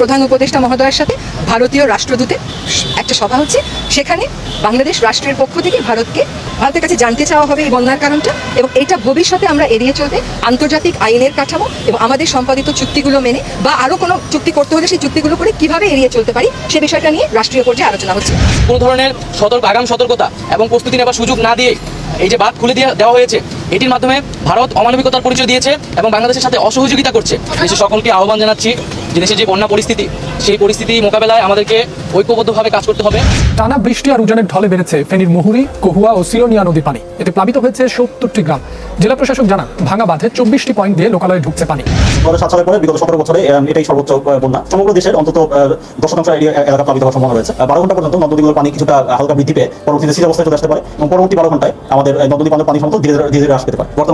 প্রধান উপদেষ্টা মহোদয়ের সাথে ভারতীয় রাষ্ট্রদূতের একটা সভা হচ্ছে। সেখানে বাংলাদেশ রাষ্ট্রের পক্ষ থেকে ভারতকে ভারতের কাছে জানতে চাওয়া হবে এই বন্যার কারণটা এবং এটা ভবিষ্যতে আমরা এড়িয়ে চলতে আন্তর্জাতিক আইনের কাঠামো এবং আমাদের সম্পাদিত চুক্তিগুলো মেনে বা আরও কোনো চুক্তি করতে হলে সেই চুক্তিগুলো করে কীভাবে এড়িয়ে চলতে পারি সে বিষয়টা নিয়ে রাষ্ট্রীয় পর্যায়ে আলোচনা হচ্ছে। কোনো ধরনের সতর্ক আগাম সতর্কতা এবং প্রস্তুতি নেওয়ার সুযোগ না দিয়ে এই যে বাদ খুলে দিয়ে দেওয়া হয়েছে এটির মাধ্যমে ভারত অমানবিকতার পরিচয় দিয়েছে এবং বাংলাদেশের সাথে অসহযোগিতা করছে। দেশের সকলকে আহ্বান জানাচ্ছি যে দেশের যে বন্যা পরিস্থিতি সেই পরিস্থিতি মোকাবেলায় আমাদেরকে ঐক্যবদ্ধভাবে কাজ করতে হবে। টানা বৃষ্টি আর উজানের ঢলে বেড়েছে ফেনীর মুহুরী কহুয়া ও সিলোনিয়া নদীর পানি। এতে প্লাবিত হয়েছে সত্তরটি গ্রাম। জেলা প্রশাসক জানান ভাঙা বাঁধে চব্বিশটি পয়েন্ট দিয়ে লোকালয়ে ঢুকছে পানি। দু হাজার সাত সালের পরে বিগত সতেরো বছরে এটাই সর্বোচ্চ বন্যা। সমগ্র দেশের অন্তত দশ শতাংশ এলাকা প্লাবিত হওয়ার সম্ভাবনা রয়েছে। বারো ঘণ্টা পর্যন্ত নদীগুলোর পানি কিছুটা হালকা বৃদ্ধি পেয়ে পরবর্তীতে অবস্থায় চলে আসতে পারে এবং পরবর্তী বারো ঘন্টায় আমাদের আহ, নদী পানি সমস্ত ধীরে ধীরে ধীরে হ্রাস পেতে পারে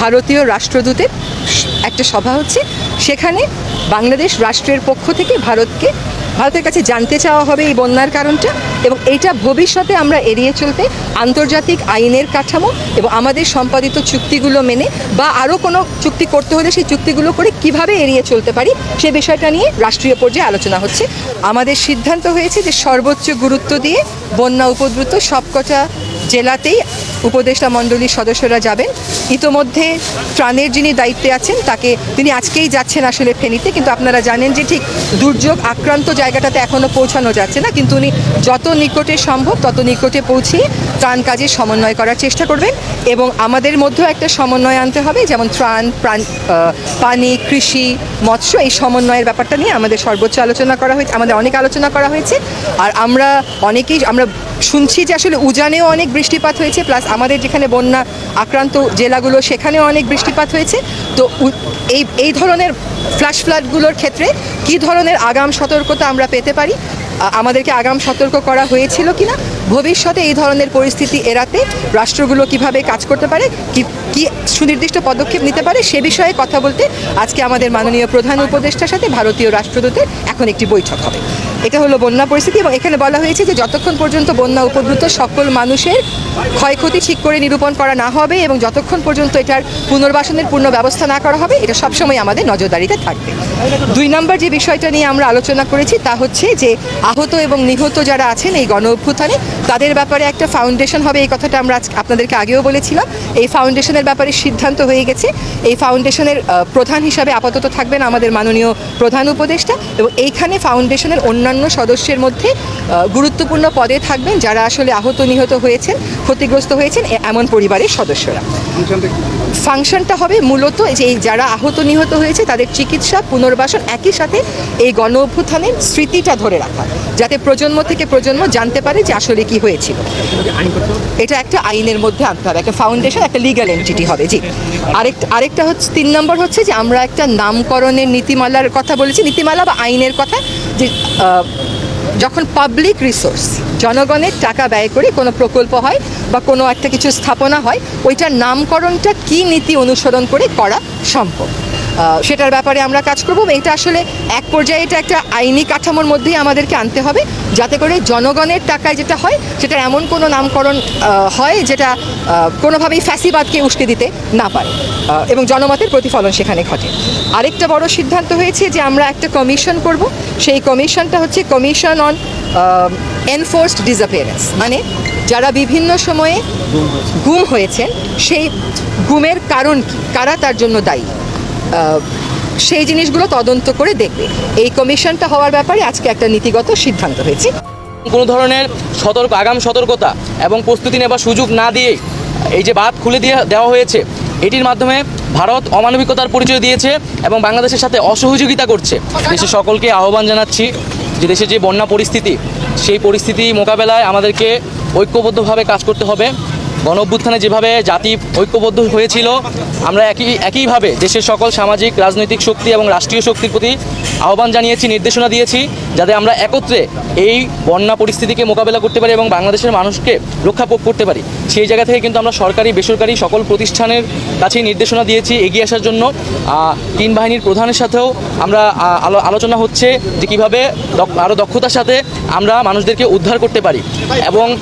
ভারতীয় রাষ্ট্রদূতের একটা সভা হচ্ছে। সেখানে বাংলাদেশ রাষ্ট্রের পক্ষ থেকে ভারতকে, ভারতের কাছে জানতে চাওয়া হবে এই বন্যার কারণটা এবং এইটা ভবিষ্যতে আমরা এড়িয়ে চলতে আন্তর্জাতিক আইনের কাঠামো এবং আমাদের সম্পাদিত চুক্তিগুলো মেনে বা আরও কোনো চুক্তি করতে হলে সেই চুক্তিগুলো করে কীভাবে এড়িয়ে চলতে পারি সে বিষয়টা নিয়ে রাষ্ট্রীয় পর্যায়ে আলোচনা হচ্ছে। আমাদের সিদ্ধান্ত হয়েছে যে সর্বোচ্চ গুরুত্ব দিয়ে বন্যা উপদ্রুত সবকটা জেলাতেই উপদেষ্টা মণ্ডলীর সদস্যরা যাবেন। ইতোমধ্যে ত্রাণের যিনি দায়িত্বে আছেন, তাকে তিনি আজকেই যাচ্ছেন আসলে ফেনীতে, কিন্তু আপনারা জানেন যে ঠিক দুর্যোগ আক্রান্ত জায়গাটাতে এখনও পৌঁছানো যাচ্ছে না, কিন্তু উনি যত নিকটে সম্ভব তত নিকটে পৌঁছিয়ে ত্রাণ কাজে সমন্বয় করার চেষ্টা করবেন এবং আমাদের মধ্যেও একটা সমন্বয় আনতে হবে, যেমন ত্রাণ, প্রাণ পানি, কৃষি, মৎস্য, এই সমন্বয়ের ব্যাপারটা নিয়ে আমাদের সর্বোচ্চ আলোচনা করা হয়েছে, আমাদের অনেক আলোচনা করা হয়েছে। আর আমরা অনেকেই, আমরা শুনছি যে আসলে উজানেও অনেক বৃষ্টিপাত হয়েছে, প্লাস আমাদের যেখানে বন্যা আক্রান্ত জেলাগুলো, সেখানেও অনেক বৃষ্টিপাত হয়েছে। তো এই এই ধরনের ফ্ল্যাশ ফ্লাডগুলোর ক্ষেত্রে কি ধরনের আগাম সতর্কতা আমরা পেতে পারি? আমাদেরকে আগাম সতর্ক করা হয়েছিল কিনা? ভবিষ্যতে এই ধরনের পরিস্থিতি এড়াতে রাষ্ট্রগুলো কীভাবে কাজ করতে পারে, কি কি সুনির্দিষ্ট পদক্ষেপ নিতে পারে সে বিষয়ে কথা বলতে আজকে আমাদের মাননীয় প্রধান উপদেষ্টার সাথে ভারতীয় রাষ্ট্রদূতের এখন একটি বৈঠক হবে। এটা হলো বন্যা পরিস্থিতি এবং এখানে বলা হয়েছে যে যতক্ষণ পর্যন্ত বন্যা উপদ্রুত সকল মানুষের ক্ষয়ক্ষতি ঠিক করে নিরূপণ করা না হবে এবং যতক্ষণ পর্যন্ত এটার পুনর্বাসনের পূর্ণ ব্যবস্থা না করা হবে, এটা সবসময় আমাদের নজরদারিতে থাকবে। দুই নম্বর যে বিষয়টা নিয়ে আমরা আলোচনা করেছি তা হচ্ছে যে আহত এবং নিহত যারা আছেন এই গণ অভ্যুত্থানে তাদের ব্যাপারে একটা ফাউন্ডেশন হবে এই কথাটা আমরা আজ আপনাদেরকে আগেও বলেছিলাম। এই ফাউন্ডেশনের ব্যাপারে সিদ্ধান্ত হয়ে গেছে। এই ফাউন্ডেশনের প্রধান হিসাবে আপাতত থাকবেন আমাদের মাননীয় প্রধান উপদেষ্টা এবং এইখানে ফাউন্ডেশনের অন্যান্য সদস্যের মধ্যে গুরুত্বপূর্ণ পদে থাকবেন যারা আসলে আহত নিহত হয়েছেন ক্ষতিগ্রস্ত হয়েছেন এমন পরিবারের সদস্যরা। ফাংশনটা হবে মূলত যে এই যারা আহত নিহত হয়েছে তাদের চিকিৎসা পুনর্বাসন একই সাথে এই গণ অভ্যুত্থানের স্মৃতিটা ধরে রাখা। যাতে প্রজন্ম থেকে প্রজন্ম জানতে পারে যে আসলে কি হয়েছিল? এটা একটা আইনের মধ্যে আনতে হবে, একটা ফাউন্ডেশন একটা লিগ্যাল এন্টিটি হবে, জি। আরেকটা আরেকটা হচ্ছে, তিন নম্বর হচ্ছে যে আমরা একটা নামকরণের নীতিমালার কথা বলেছি, নীতিমালা বা আইনের কথা যে যখন পাবলিক রিসোর্স জনগণের টাকা ব্যয় করে কোনো প্রকল্প হয় বা কোনো একটা কিছু স্থাপনা হয়, ওইটার নামকরণটা কি নীতি অনুসরণ করে করা সম্ভব? সেটার ব্যাপারে আমরা কাজ করব এটা আসলে এক পর্যায়ে এটা একটা আইনি কাঠামোর মধ্যেই আমাদেরকে আনতে হবে যাতে করে জনগণের টাকায় যেটা হয় সেটা এমন কোনো নামকরণ হয় যেটা কোনোভাবেই ফ্যাসিবাদকে উস্কে দিতে না পারে এবং জনমতের প্রতিফলন সেখানে ঘটে। আরেকটা বড় সিদ্ধান্ত হয়েছে যে আমরা একটা কমিশন করব সেই কমিশনটা হচ্ছে কমিশন অন এনফোর্সড ডিসঅ্যাপিয়ারেন্স মানে যারা বিভিন্ন সময়ে গুম হয়েছেন সেই গুমের কারণ কি? কারা তার জন্য দায়ী? সেই জিনিসগুলো তদন্ত করে দেখবে। এই কমিশনটা হওয়ার ব্যাপারে আজকে একটা নীতিগত সিদ্ধান্ত হয়েছে। কোনো ধরনের সতর্ক, আগাম সতর্কতা এবং প্রস্তুতি নেবার সুযোগ না দিয়ে এই যে বাদ খুলে দিয়ে দেওয়া হয়েছে, এটির মাধ্যমে ভারত অমানবিকতার পরিচয় দিয়েছে এবং বাংলাদেশের সাথে অসহযোগিতা করছে। দেশের সকলকে আহ্বান জানাচ্ছি যে দেশের যে বন্যা পরিস্থিতি, সেই পরিস্থিতি মোকাবেলায় আমাদেরকে ঐক্যবদ্ধভাবে কাজ করতে হবে। গণ অভ্যুত্থানে যেভাবে জাতি ঐক্যবদ্ধ হয়েছিল, আমরা একই, একইভাবে দেশের সকল সামাজিক, রাজনৈতিক শক্তি এবং রাষ্ট্রীয় শক্তির প্রতি আহ্বান জানিয়েছি, নির্দেশনা দিয়েছি, যাতে আমরা একত্রে এই বন্যা পরিস্থিতিকে মোকাবেলা করতে পারি এবং বাংলাদেশের মানুষকে রক্ষা করতে পারি। সেই জায়গা থেকে কিন্তু আমরা সরকারি, বেসরকারি সকল প্রতিষ্ঠানের কাছেই নির্দেশনা দিয়েছি এগিয়ে আসার জন্য। তিন বাহিনীর প্রধানের সাথেও আমরা আলো- আলোচনা হচ্ছে যে কীভাবে আরও দক্ষতার সাথে আমরা মানুষদেরকে উদ্ধার করতে পারি। এবং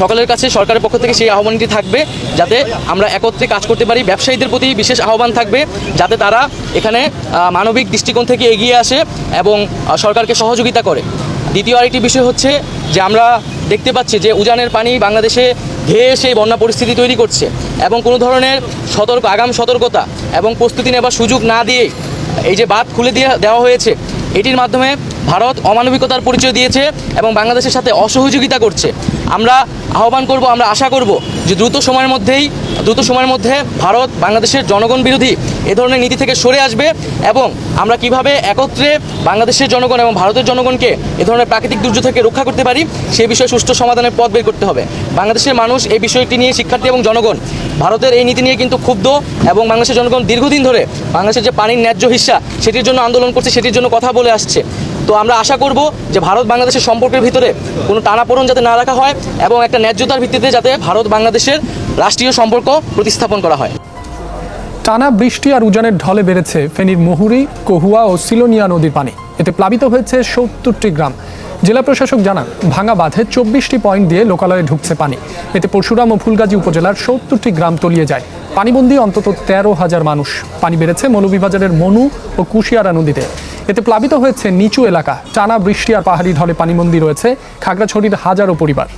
সকলের কাছে সরকারের পক্ষ থেকে সেই আহ্বানটি থাকবে যাতে আমরা একত্রে কাজ করতে পারি, ব্যবসায়ীদের প্রতি বিশেষ আহ্বান থাকবে যাতে তারা এখানে মানবিক দৃষ্টিকোণ থেকে এগিয়ে আসে এবং সরকারকে সহযোগিতা করে। দ্বিতীয় আরেকটি বিষয় হচ্ছে যে আমরা দেখতে পাচ্ছি যে উজানের পানি বাংলাদেশে ধেয়ে সেই বন্যা পরিস্থিতি তৈরি করছে এবং কোনো ধরনের সতর্ক, আগাম সতর্কতা এবং প্রস্তুতি নেবার সুযোগ না দিয়েই এই যে বাঁধ খুলে দিয়ে, দেওয়া হয়েছে, এটির মাধ্যমে ভারত অমানবিকতার পরিচয় দিয়েছে এবং বাংলাদেশের সাথে অসহযোগিতা করছে। আমরা আহ্বান করব, আমরা আশা করব যে দ্রুত সময়ের মধ্যেই, দ্রুত সময়ের মধ্যে ভারত বাংলাদেশের জনগণ বিরোধী এ ধরনের নীতি থেকে সরে আসবে এবং আমরা কীভাবে একত্রে বাংলাদেশের জনগণ এবং ভারতের জনগণকে এ ধরনের প্রাকৃতিক দুর্যোগ থেকে রক্ষা করতে পারি সেই বিষয়ে সুষ্ঠু সমাধানের পথ বের করতে হবে। বাংলাদেশের মানুষ এই বিষয়টি নিয়ে শিক্ষার্থী এবং জনগণ, ভারতের এই নীতি নিয়ে কিন্তু ক্ষুব্ধ এবং বাংলাদেশের জনগণ দীর্ঘদিন ধরে বাংলাদেশের যে পানির ন্যায্য হিস্সা সেটির জন্য আন্দোলন করছে, সেটির জন্য কথা বলে আসছে। তো আমরা আশা করব যে ভারত বাংলাদেশের সম্পর্কের ভিতরে কোনো টানাপোড়ন যাতে না রাখা হয় এবং একটা ন্যায্যতার ভিত্তিতে যাতে ভারত বাংলাদেশের রাষ্ট্রীয় সম্পর্ক প্রতিস্থাপন করা হয়। টানা বৃষ্টি আর উজানের ঢলে বেড়েছে ফেনীর মুহুরী, কহুয়া ও সিলোনিয়া নদীর পানি। এতে প্লাবিত হয়েছে সত্তরটি গ্রাম। জেলা প্রশাসক জানান, ভাঙা বাঁধে চব্বিশটি পয়েন্ট দিয়ে লোকালয়ে ঢুকছে পানি। এতে পরশুরাম ও ফুলগাজী উপজেলার সত্তরটি গ্রাম তলিয়ে যায়। পানিবন্দী অন্তত তেরো হাজার মানুষ। পানি বেড়েছে মৌলভীবাজারের মনু ও কুশিয়ারা নদীতে। এতে প্লাবিত হয়েছে নিচু এলাকা। টানা বৃষ্টি আর পাহাড়ি ঢলে পানিবন্দী রয়েছে খাগড়াছড়ির হাজারো পরিবার।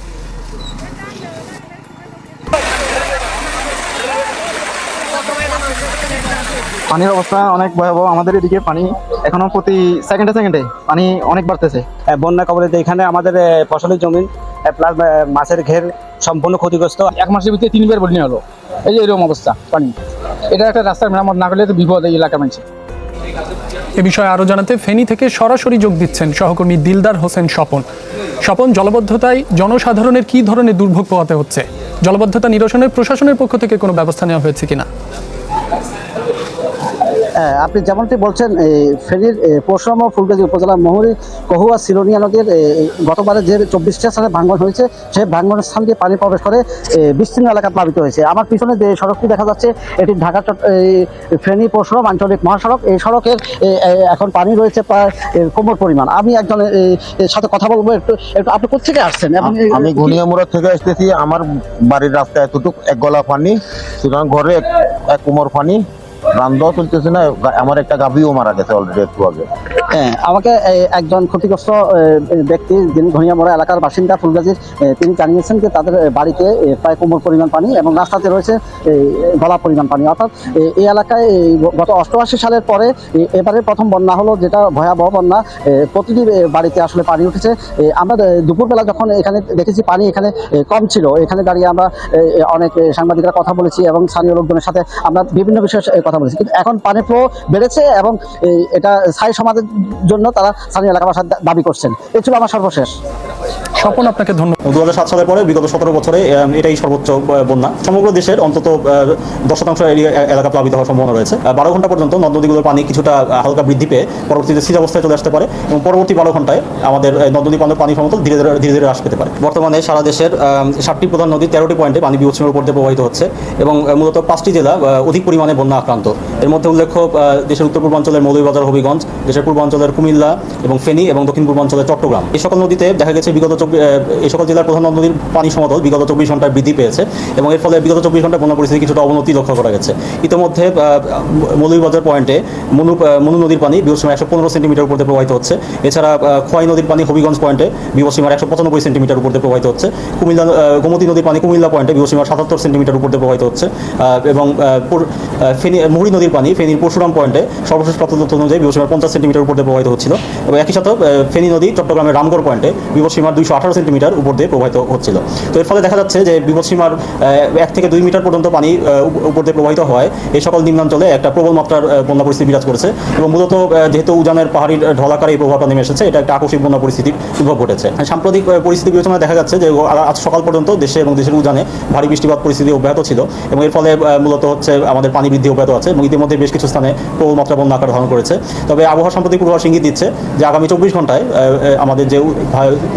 পানির অবস্থা অনেক ভয়াবহ। আমাদের এদিকে পানি এখনও প্রতি সেকেন্ডে সেকেন্ডে পানি অনেক বাড়তেছে। আহ, বন্যা কবলিত এখানে আমাদের ফসলের জমি প্লাস মাছের ঘের সম্পূর্ণ ক্ষতিগ্রস্ত। এক মাসের ভিতরে তিনবার বন্যা হলো। এই যে এরকম অবস্থা, পানি। এটা একটা রাস্তার মেরামত না করলে তো বিপদ এই এলাকা মানছে এ বিষয়ে আরও জানাতে ফেনী থেকে সরাসরি যোগ দিচ্ছেন সহকর্মী দিলদার হোসেন স্বপন। স্বপন, জলবদ্ধতায় জনসাধারণের কি ধরনের দুর্ভোগ পোহাতে হচ্ছে? জলবদ্ধতা নিরসনে প্রশাসনের পক্ষ থেকে কোনো ব্যবস্থা নেওয়া হয়েছে কিনা? আপনি যেমনটি বলছেন ফেনীর পরশুরাম ফুলগাজী উপজেলার মহুরী, কহুয়া সিলোনিয়া নদীর গতবারে যে চব্বিশটা স্থানে ভাঙ্গন হয়েছে, সেই ভাঙ্গনের স্থান দিয়ে পানি প্রবেশ করে বিস্তীর্ণ এলাকা প্লাবিত হয়েছে। আমার পিছনে যে সড়কটি দেখা যাচ্ছে, এটি ঢাকা চট- ফেনী পরশুরাম আঞ্চলিক মহাসড়ক। এই সড়কের এখন পানি রয়েছে প্রায় কোমর পরিমাণ। আমি একজনের সাথে কথা বলব, একটু একটু আপনি কোথেকে আসছেন? আমি গনিয়ামুড়া থেকে আসতেছি, আমার বাড়ির রাস্তা এতটুকু, এক গলা পানি, সুতরাং ঘরে এক কোমর পানি। চলতেছে না আমার একটা গাভিও মারা গেছে অলরেডি একটু আগে। হ্যাঁ, আমাকে একজন ক্ষতিগ্রস্ত ব্যক্তি যিনি এলাকার বাসিন্দা ফুলগাজীর তিনি জানিয়েছেন যে তাদের বাড়িতে প্রায় কোমর পরিমাণ পানি এবং রাস্তাতে রয়েছে গলা পরিমাণ পানি। অর্থাৎ এই এলাকায় গত অষ্টআশি সালের পরে এবারে প্রথম বন্যা হলো যেটা ভয়াবহ বন্যা প্রতিটি বাড়িতে আসলে পানি উঠেছে। আমরা দুপুরবেলা যখন এখানে দেখেছি পানি এখানে কম ছিল এখানে দাঁড়িয়ে আমরা অনেক সাংবাদিকরা কথা বলেছি এবং স্থানীয় লোকজনের সাথে আমরা বিভিন্ন বিষয়ে কথা বলেছে। কিন্তু এখন পানি ফ্লো বেড়েছে এবং এটা স্থায়ী সমাজের জন্য তারা স্থানীয় এলাকাবাসীর দাবি করছেন। এই ছিল আমার সর্বশেষ। স্বপন আপনাকে ধন্যবাদ। দু হাজার সাত সালের পরে বিগত সতেরো বছরে এটাই সর্বোচ্চ বন্যা। সমগ্র দেশের অন্তত দশ শতাংশ এলাকা প্লাবিত হওয়ার সম্ভাবনা রয়েছে। বারো ঘণ্টা পর্যন্ত নদ নদীগুলোর পানি কিছুটা হালকা বৃদ্ধি পেয়ে পরবর্তীতে স্থির অবস্থায় চলে আসতে পারে এবং পরবর্তী বারো ঘন্টায় আমাদের নদ নদী পানির পানি সমতল ধীরে ধীরে ধীরে ধীরে হ্রাস পেতে পারে। বর্তমানে সারা দেশের ষাটটি প্রধান নদী তেরোটি পয়েন্টে পানি বিপদসীমার উপর দিয়ে প্রবাহিত হচ্ছে এবং মূলত পাঁচটি জেলা অধিক পরিমাণে বন্যা আক্রান্ত। এর মধ্যে উল্লেখ্য দেশের উত্তর পূর্বাঞ্চলের মৌলভীবাজার, হবিগঞ্জ, দেশের পূর্বাঞ্চলের কুমিল্লা এবং ফেনী এবং দক্ষিণ পূর্বাঞ্চলের চট্টগ্রাম। এই সকল নদীতে দেখা গেছে বিগত এই সকল জেলার প্রধান নদীর পানি সমতল বিগত চব্বিশ ঘন্টায় বৃদ্ধি পেয়েছে এবং এর ফলে বিগত চব্বিশ ঘন্টায় বন্যা পরিস্থিতি কিছুটা অবনতি লক্ষ্য করা গেছে। ইতিমধ্যে মৌলভীবাজার পয়েন্টে মনু মনু নদীর পানি বিপদসীমা একশো পনেরো সেন্টিমিটার উপর প্রবাহিত হচ্ছে। এছাড়া খোয়াই নদীর পানি হবিগঞ্জ পয়েন্টে বিপদসীমার একশো পঁচানব্বই সেন্টিমিটার উপর প্রবাহিত হচ্ছে। কুমিল্লা গোমতী নদীর পানি কুমিল্লা পয়েন্টে বিপদসীমার সাতাত্তর সেন্টিমিটার উপর প্রবাহিত হচ্ছে। এবং ফেনী, মুহুরী নদীর পানি ফেনীর পরশুরাম পয়েন্টে সর্বশেষ প্রাপ্ত তথ্য অনুযায়ী বিপদসীমার পঞ্চাশ সেন্টিমিটার উপর প্রবাহিত হচ্ছিল। এবং একই সাথে ফেনী নদী চট্টগ্রামের রামগড় পয়েন্টে বিপদসীমার দুইশো আঠারো সেন্টিমিটার উপর দিয়ে প্রবাহিত হচ্ছিল। তো এর ফলে দেখা যাচ্ছে যে বিপদসীমার এক থেকে দুই মিটার পর্যন্ত পানি উপর দিয়ে প্রবাহিত হয়। এই সকল নিম্নাঞ্চলে একটা প্রবল মাত্রার বন্যা পরিস্থিতি বিরাজ করেছে এবং মূলত যেহেতু উজানের পাহাড়ি ঢলাকারে এই প্রভাবটা নেমে এসেছে, এটা একটা আকস্মিক বন্যা পরিস্থিতির উদ্ভব ঘটেছে। সাম্প্রতিক পরিস্থিতি বিবেচনায় দেখা যাচ্ছে যে আজ সকাল পর্যন্ত দেশে এবং দেশের উজানে ভারী বৃষ্টিপাত পরিস্থিতি অব্যাহত ছিল এবং এর ফলে মূলত হচ্ছে আমাদের পানি বৃদ্ধি অব্যাহত আছে এবং ইতিমধ্যে বেশ কিছু স্থানে প্রবল মাত্রা বন্যা আকার ধারণ করেছে। তবে আবহাওয়া সাম্প্রতিক পূর্বাভাস ইঙ্গিত দিচ্ছে যে, আগামী চব্বিশ ঘন্টায় আমাদের যে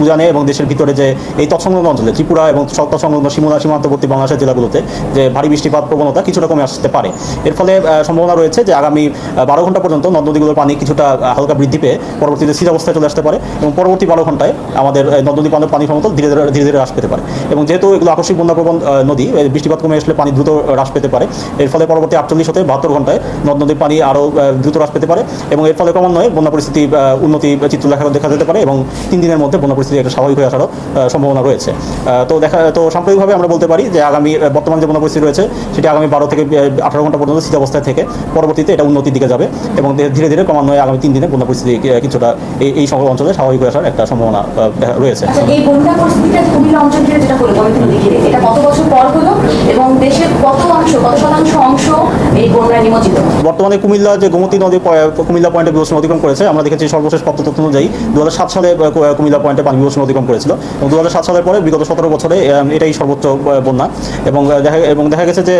উজানে এবং দেশের ভিতরে যে এই তৎসংলগ্ন অঞ্চলে, ত্রিপুরা এবং তৎসংলগ্ন সীমানা সীমান্তবর্তী বাংলাদেশের জেলাগুলোতে যে ভারী বৃষ্টিপাত প্রবণতা কিছুটা কমে আসতে পারে। এর ফলে সম্ভাবনা রয়েছে যে আগামী বারো ঘণ্টা পর্যন্ত নদ নদীগুলোর পানি কিছুটা হালকা বৃদ্ধি পেয়ে পরবর্তীতে স্থির অবস্থায় চলে আসতে পারে এবং পরবর্তী বারো ঘন্টায় আমাদের নদ নদী পানির পানি সমতল ধীরে ধীরে ধীরে ধীরে হ্রাস পেতে পারে। এবং যেহেতু এগুলো আকস্মিক বন্যা প্রবণ নদী বৃষ্টিপাত কমে আসলে পানি দ্রুত হ্রাস পেতে পারে। এর ফলে পরবর্তী আটচল্লিশ হতে বাহাত্তর ঘন্টায় নদ নদীর পানি আরও দ্রুত হ্রাস পেতে পারে এবং এর ফলে ক্রমান্বয়ে বন্যা পরিস্থিতি উন্নতি চিত্র দেখা দেখা যেতে পারে এবং তিন দিনের মধ্যে বন্যা পরিস্থিতি একটা স্বাভাবিক হয়ে আসারও সম্ভাবনা রয়েছে। তো দেখা তো সাম্প্রতিকভাবে আমরা বলতে পারি যে আগামী বর্তমান যে পরিস্থিতি রয়েছে সেটি আগামী বারো থেকে আঠারো ঘণ্টা পর্যন্ত স্থির অবস্থায় থেকে পরবর্তীতে এটা উন্নতির দিকে যাবে এবং ধীরে ধীরে ক্রমান্বয়ে আগামী তিন দিনে বন্যা পরিস্থিতি কিছুটা এই এই সকল অঞ্চলে স্বাভাবিক হয়ে আসার একটা সম্ভাবনা রয়েছে। আচ্ছা এই বন্যা পরিস্থিতিটা কুমিল্লা অঞ্চল ঘিরে যেটা হলো গণিত নদী ঘিরে এটা কত বছর পর হলো এবং দেশের কত অংশ কত শতাংশ অংশ এই বন্যায় নিমজ্জিত? বর্তমানে কুমিল্লা যে গোমতী নদী কুমিল্লা পয়েন্টে বিবর্ষণ অতিক্রম করেছে আমরা দেখেছি সর্বশেষ তথ্য অনুযায়ী দু হাজার সাত সালে কুমিল্লা পয়েন্টে পানি বিবর্ষণ অতিক্রম করেছিল। এবং দু সালের পরে, বিগত সতেরো বছরে এটাই সর্বোচ্চ বন্যা। এবং দেখা এবং দেখা গেছে যে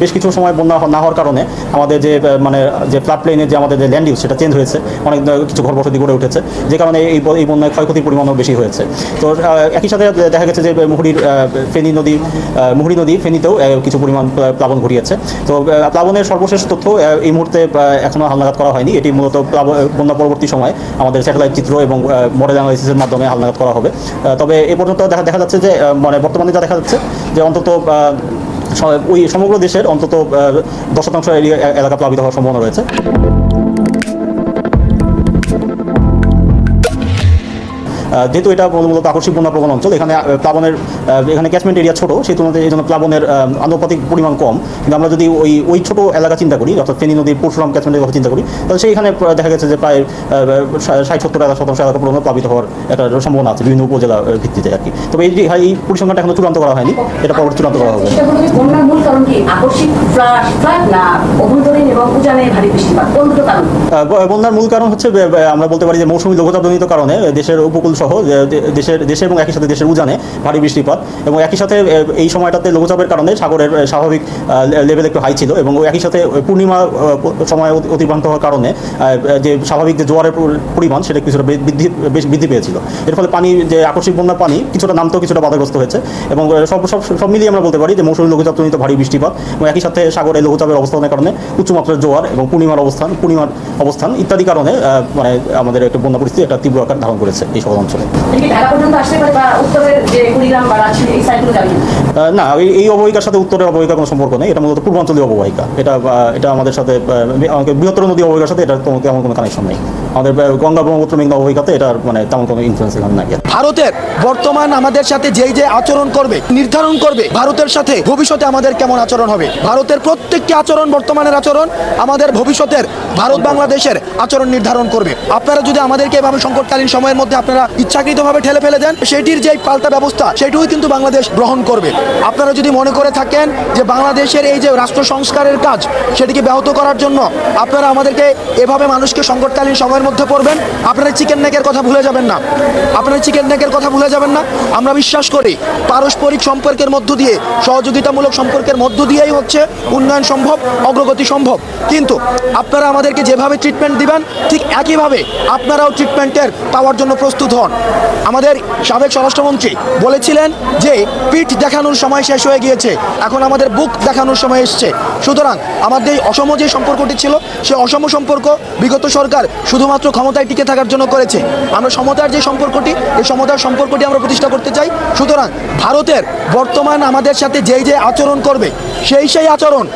বেশ কিছু সময় বন্যা না হওয়ার কারণে আমাদের যে মানে যে ফ্লাড প্লেনের যে আমাদের যে ল্যান্ড ইউজ সেটা চেঞ্জ হয়েছে। অনেক কিছু ঘর বসতি গড়ে উঠেছে। যে কারণে এই এই বন্যায় ক্ষয়ক্ষতির পরিমাণও বেশি হয়েছে। তো একই সাথে দেখা গেছে যে, মুহুরীর ফেনী নদী মুহুরি নদী ফেনীতেও কিছু পরিমাণ প্লাবন ঘটিয়েছে। তো প্লাবনের সর্বশেষ তথ্য এই মুহূর্তে এখনও এখনও হালনাগাদ করা হয়নি। এটি মূলত বন্যা পরবর্তী সময় আমাদের স্যাটেলাইট চিত্র এবং মডেল অ্যানালাইসিসের মাধ্যমে হালনাগাদ করা হবে। তবে এ পর্যন্ত দেখা দেখা যাচ্ছে যে মানে বর্তমানে যা দেখা যাচ্ছে যে অন্তত ওই সমগ্র দেশের অন্তত দশ শতাংশ এলাকা প্লাবিত হওয়ার সম্ভাবনা রয়েছে। যেহেতু এটা মূলত আকস্মিক বন্যা প্রবণ অঞ্চল এখানে প্লাবনের এখানে ক্যাচমেন্ট এরিয়া ছোটো সেই তুলনায় এই জন্য প্লাবনের আনুপাতিক পরিমাণ কম। কিন্তু আমরা যদি ওই ওই ছোটো এলাকা চিন্তা করি অর্থাৎ ফেনী নদীর পরশুরাম ক্যাচমেন্টের কথা চিন্তা করি তাহলে সেইখানে দেখা গেছে যে প্রায় ষাট সত্তর এলাকা শতাংশ এলাকা পর্যন্ত প্লাবিত হওয়ার একটা সম্ভাবনা আছে বিভিন্ন উপজেলা ভিত্তিতে আর কি। তবে এই এই পরিসংখ্যানটা এখনও চূড়ান্ত করা হয়নি এটা পরবর্তী চূড়ান্ত করা হবে। বন্যার মূল কারণ হচ্ছে আমরা বলতে পারি যে মৌসুমী লঘুচাপজনিত কারণে দেশের উপকূল সহ দেশের, দেশে এবং একই সাথে দেশের উজানে ভারী বৃষ্টিপাত এবং একই সাথে এই সময়টাতে লঘুচাপের কারণে সাগরের স্বাভাবিক লেভেল একটু হাই ছিল এবং একই সাথে পূর্ণিমা সময় অতি- অতিক্রান্ত হওয়ার কারণে যে স্বাভাবিক যে জোয়ারের পরিমাণ সেটা কিছুটা বৃদ্ধি, বেশ বৃদ্ধি পেয়েছিল। এর ফলে পানি, যে আকস্মিক বন্যার পানি কিছুটা নামতেও কিছুটা বাধাগ্রস্ত হয়েছে এবং সব সব সব মিলিয়ে আমরা বলতে পারি যে মৌসুমী লঘুচাপজনিত ভারী বৃষ্টিপাত এবং একই সাথে সাগরে লঘুচাপের অবস্থানের কারণে উচ্চমাত্রার জোয়ার এবং পূর্ণিমার অবস্থান পূর্ণিমার অবস্থান ইত্যাদি কারণে মানে আমাদের একটা বন্যা পরিস্থিতি একটা তীব্র আকার ধারণ করেছে এই সকল অঞ্চলে। না? এই- অববাহিকার সাথে উত্তরের অববাহিকার কোনো সম্পর্ক নেই। এটা মূলত পূর্বাঞ্চলীয় অববাহিকা। এটা এটা আমাদের সাথে বৃহত্তর নদী অববাহিকার সাথে এটা তেমন কোনো কানেকশন নেই। আমাদের গঙ্গা ব্রহ্মপুত্র, মেঘনা অববাহিকাতে এটার মানে তেমন কোনো ইনফ্লুয়েন্স এখানে নাই ভারতের বর্তমান আমাদের সাথে যেই যে আচরণ করবে, নির্ধারণ করবে, ভারতের সাথে ভবিষ্যতে আমাদের কেমন আচরণ হবে? ভারতের প্রত্যেকটি আচরণ, বর্তমানের আচরণ, আমাদের ভবিষ্যতের ভারত বাংলাদেশের আচরণ নির্ধারণ করবে। আপনারা যদি আমাদেরকে এভাবে সংকটকালীন সময়ের মধ্যে আপনারা ইচ্ছাকৃতভাবে ঠেলে ফেলে দেন, সেটির যে পাল্টা ব্যবস্থা, সেটিও কিন্তু বাংলাদেশ গ্রহণ করবে। আপনারা যদি মনে করে থাকেন যে বাংলাদেশের এই যে রাষ্ট্র সংস্কারের কাজ, সেটিকে ব্যাহত করার জন্য আপনারা আমাদেরকে এভাবে মানুষকে সংকটকালীন সময়ের মধ্যে পড়বেন, আপনারা চিকেন নেকের কথা ভুলে যাবেন না। আপনারা চিকেন নেকের কথা ভুলে যাবেন না। আমরা বিশ্বাস করি, পারস্পরিক সম্পর্কের মধ্য দিয়ে, সহযোগিতামূলক সম্পর্কের মধ্য দিয়েই হচ্ছে উন্নয়ন সম্ভব, অগ্রগতি সম্ভব। কিন্তু আপনারা আমাদেরকে যেভাবে ট্রিটমেন্ট দিবেন, ঠিক একইভাবে আপনারাও ট্রিটমেন্টের পাওয়ার জন্য প্রস্তুত হন। আমাদের সাবেক স্বরাষ্ট্রমন্ত্রী বলেছিলেন যে, পিঠ দেখানোর সময় শেষ হয়ে গিয়েছে, এখন আমাদের বুক দেখানোর সময় এসছে। সুতরাং আমাদের এই অসম যে সম্পর্কটি ছিল, সে অসম সম্পর্ক বিগত সরকার শুধুমাত্র ক্ষমতায় টিকে থাকার জন্য করেছে। আমরা সমতার যে সম্পর্কটি, এই সমতার সম্পর্কটি আমরা প্রতিষ্ঠা করতে চাই। সুতরাং ভারতের বর্তমান আমাদের সাথে যেই যে আচরণ করবে, সেই সেই আচরণ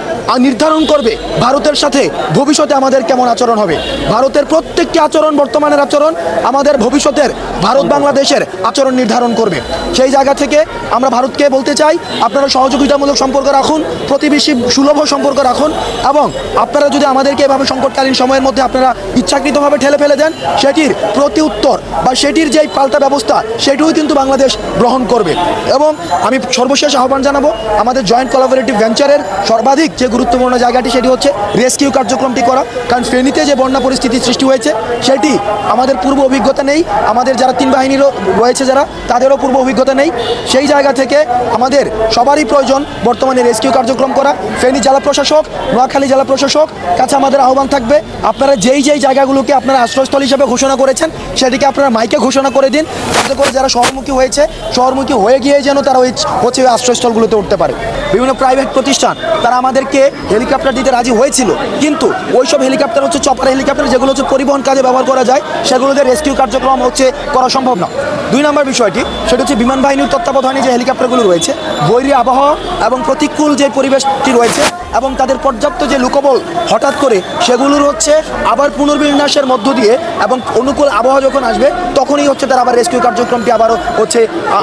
নির্ধারণ করবে। ভারতের সাথে ভবিষ্যতে আমাদের কেমন আচরণ হবে? ভারতের প্রত্যেকটি আচরণ, বর্তমানের আচরণ আমাদের ভবিষ্যতের ভারত বাংলাদেশের আচরণ নির্ধারণ করবে। সেই জায়গা থেকে আমরা ভারতকে বলতে চাই, আপনারা সহযোগিতামূলক সম্পর্ক রাখুন, প্রতিবেশী সুলভ সম্পর্ক রাখুন এবং আপনারা যদি আমাদেরকে এভাবে সংকটকালীন সময়ের মধ্যে আপনারা ইচ্ছাকৃতভাবে ঠেলে ফেলে দেন, সেটির প্রতি উত্তর বা সেটির যেই পাল্টা ব্যবস্থা, সেটিও কিন্তু বাংলাদেশ গ্রহণ করবে। এবং আমি সর্বশেষ আহ্বান জানাব, আমাদের জয়েন্ট কোলাবোরেটিভ ভেঞ্চারের সর্বাধিক যে গুরুত্বপূর্ণ জায়গাটি, সেটি হচ্ছে রেস্কিউ কার্যক্রমটি করা। কারণ ফেনীতে যে বন্যা পরিস্থিতি সৃষ্টি হয়েছে, সেটি আমাদের পূর্ব অভিজ্ঞতা নেই। আমাদের যারা তিন বাহিনীরও রয়েছে যারা, তাদেরও পূর্ব অভিজ্ঞতা নেই। সেই জায়গা থেকে আমাদের সবারই প্রয়োজন বর্তমানে রেস্কিউ কার্যক্রম করা। ফেনী জেলা প্রশাসক, নোয়াখালী জেলা প্রশাসক, কাছে আমাদের আহ্বান থাকবে। আপনারা যেই যেই জায়গাগুলোকে আপনারা আশ্রয়স্থল হিসেবে ঘোষণা করেছেন, সেটিকে আপনারা মাইকে ঘোষণা করে দিন, যাতে করে যারা শহরমুখী হয়েছে, শহরমুখী হয়ে গিয়ে যেন তারা ওই হচ্ছে ওই আশ্রয়স্থলগুলোতে উঠতে পারে। বিভিন্ন প্রাইভেট প্রতিষ্ঠান, তারা আমাদেরকে হেলিকপ্টার দিতে রাজি হয়েছিল, কিন্তু ওইসব হেলিকপ্টার হচ্ছে চপার হেলিকপ্টার যেগুলো হচ্ছে পরিবহন কাজে ব্যবহার করা যায়, সেগুলোতে রেস্কিউ কার্যক্রম হচ্ছে করা সম্ভব না। দুই নম্বর বিষয়টি, সেটা হচ্ছে বিমান বাহিনীর তত্ত্বাবধানে যে হেলিকপ্টারগুলো রয়েছে, বৈরী আবহাওয়া এবং প্রতিকূল যে পরিবেশটি রয়েছে এবং তাদের পর্যাপ্ত যে লুকবল হঠাৎ করে সেগুলোর হচ্ছে আবার পুনর্বিন্যাসের মধ্য দিয়ে এবং অনুকূল আবহাওয়া যখন আসবে, তখনই হচ্ছে তারা আবার রেস্কিউ কার্যক্রমটি আবারও হচ্ছে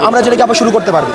আমরা যেটাকে আবার শুরু করতে পারব।